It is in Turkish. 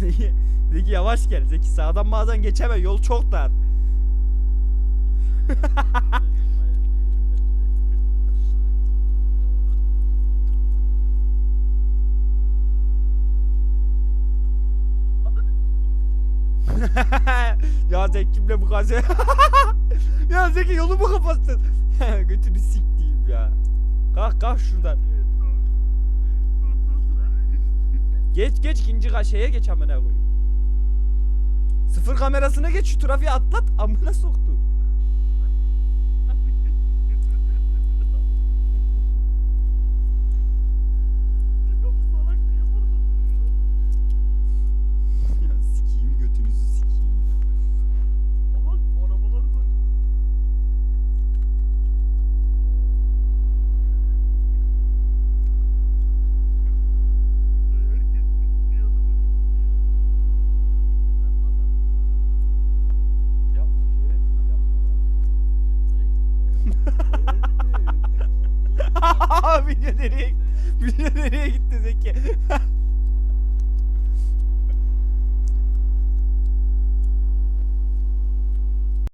Zeki, Zeki yavaş gel. Zeki sağdan bazen geçemem. Yol çok dar. ya Zeki kimle bu gazı? ya Zeki yolu mu kapattın? Götünü siktiğim ya. Kalk kalk şuradan. Geç geç ikinci ka- şeye geç amına koyayım. Sıfır kamerasına geç şu trafiği atlat amına soktu. Video nereye, video nereye gitti Zeki?